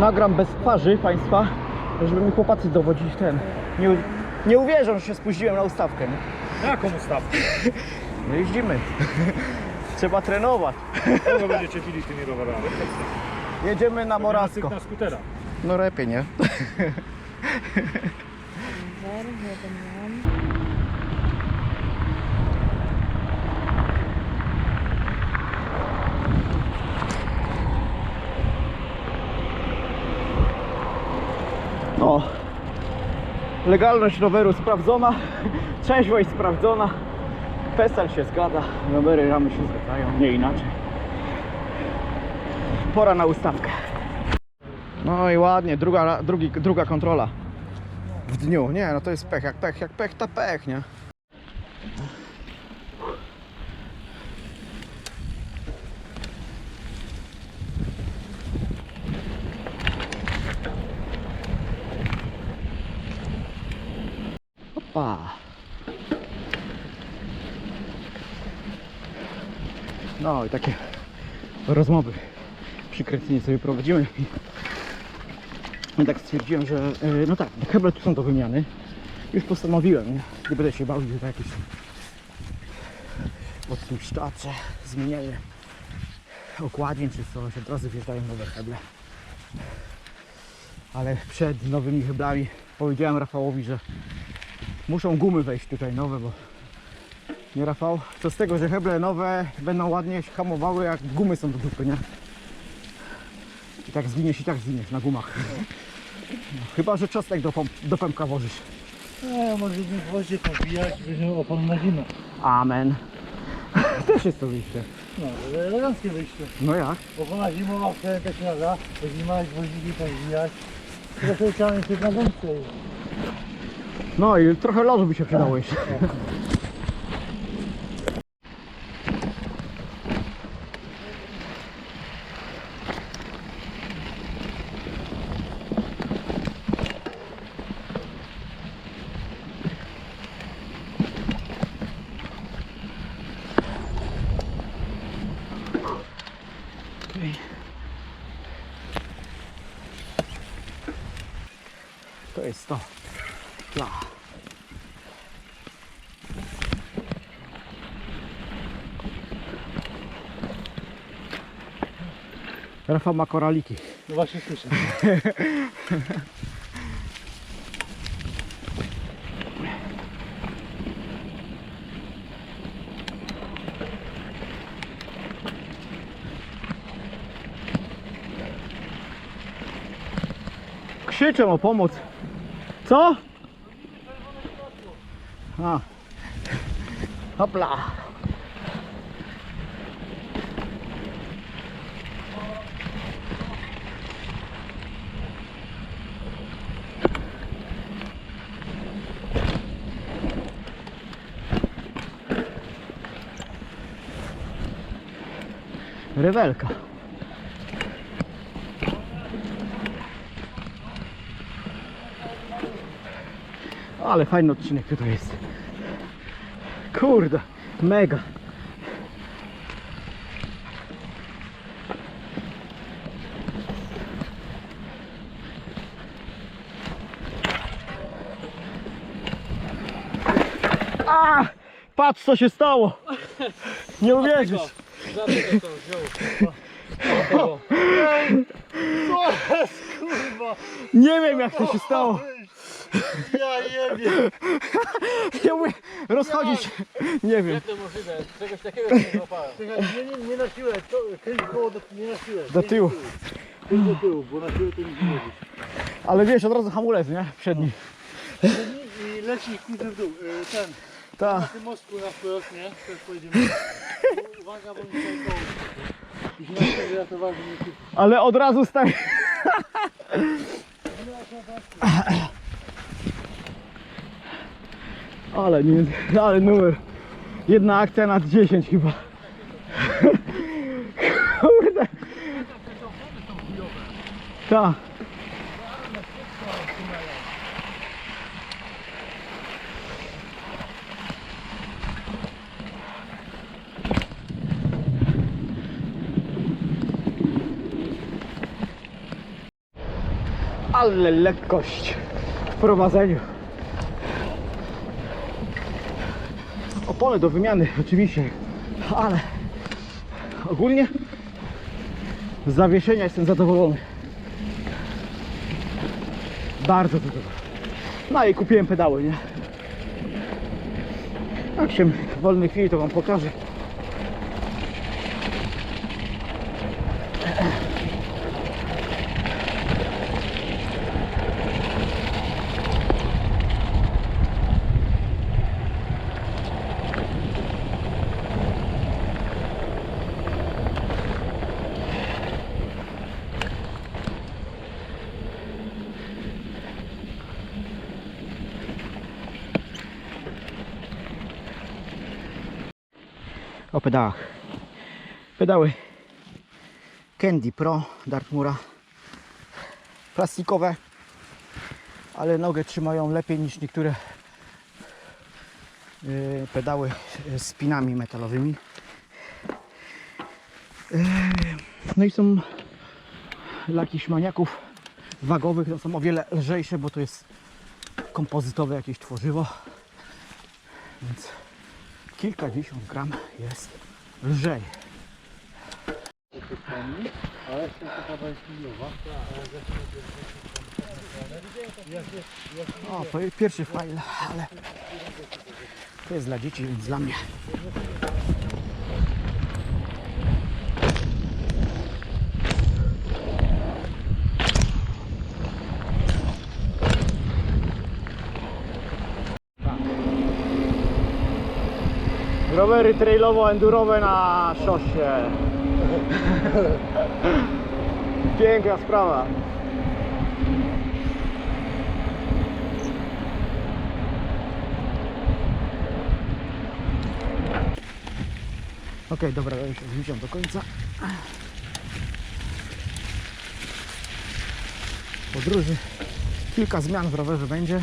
nagram bez twarzy Państwa, żeby mi chłopacy dowodzić ten. Nie, nie uwierzą, że się spóźniłem na ustawkę. Nie? Jaką ustawkę? No jeździmy. Trzeba trenować. Kogo będziecie bili tymi rowerami? Jedziemy na Morasko. na skutera. No lepiej, nie? Rower, jeden mam. No. Legalność roweru sprawdzona, trzeźwość sprawdzona, PESEL się zgadza, rowery ramy się zgadzają, nie inaczej. Pora na ustawkę. No i ładnie, druga, drugi, druga kontrola w dniu. Nie, no to jest pech, jak pech, jak pech, to pech, nie? Opa. No i takie rozmowy przy Krecynie sobie prowadzimy. I tak stwierdziłem, że e, no tak, heble tu są do wymiany. Już postanowiłem, nie? Będę się bawił, że jakieś odtłuszczacze, zmienianie okładnień czy coś, od razu wjeżdżają nowe heble. Ale przed nowymi heblami powiedziałem Rafałowi, że muszą gumy wejść tutaj nowe, bo nie Rafał, co z tego, że heble nowe będą ładnie się hamowały, jak gumy są do dupy, nie? I tak zwiniesz i tak zwiniesz na gumach. No, chyba, że czosnek do, pom- do pępka wożysz. No, może w gwoździe pobijać, będzie opon na zimę. Amen. Też jest to wyjście. No, ale eleganckie wyjście. No jak? Opona zimowa wtedy też nada, to zima gwoździki pobijać. Trochę trzeba mieć na gąbce. No i trochę lodu by się przydało jeszcze. To jest to. Tla. Rafał ma koraliki. No właśnie słyszę. Krzyczą o pomoc. Co? A. Hopla. Rewelka. Ale fajny odcinek tutaj jest. Kurde, mega. A! Patrz co się stało! Nie uwierzysz! Nie wiem jak to się stało. Ja nie wiem. Nie umiem rozchodzić. Nie wiem. to możliwe? Czegoś takiego nie złapałem. Nie, nie, nie na siłę, to kręć koło do, nie na siłę. Do tyłu. Kręć do tyłu, bo na siłę to nic nie robisz. Ale wiesz, od razu hamulec, nie? Przedni. I leci kurczę w dół. E, Ten, Ta. na tym mostku na wprost, nie? Teraz pojedziemy. Uwaga, bo mi tutaj koło. Już na ja ważne nie kupię. Ale od razu staje. Ale nie, ale numer. Jedna akcja na 10 chyba. Kurde. Tak. Ale lekkość w prowadzeniu. Opony do wymiany oczywiście, ale ogólnie z zawieszenia jestem zadowolony. Bardzo zadowolony. No i kupiłem pedały, nie? Jak się w wolnej chwili to wam pokażę. O pedałach. Pedały Candy Pro Dartmura. Plastikowe, ale nogę trzymają lepiej niż niektóre yy, pedały z pinami metalowymi. Yy, No i są dla jakichś maniaków wagowych, to są o wiele lżejsze, bo to jest kompozytowe jakieś tworzywo. Więc kilkadziesiąt gram jest lżej. Ale jeszcze chyba jest. O, pierwszy fajl, ale to jest dla dzieci, więc dla mnie. Rowery trailowo-endurowe na szosie. Piękna sprawa. Okej, dobra, ja już zbliżam do końca. Podróży. Kilka zmian w rowerze będzie.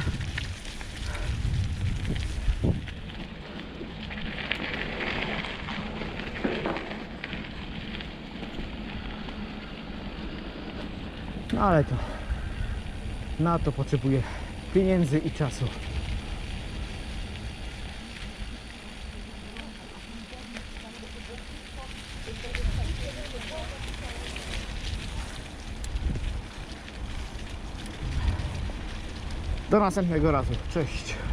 No ale to na to potrzebuję pieniędzy i czasu. Do następnego razu. Cześć.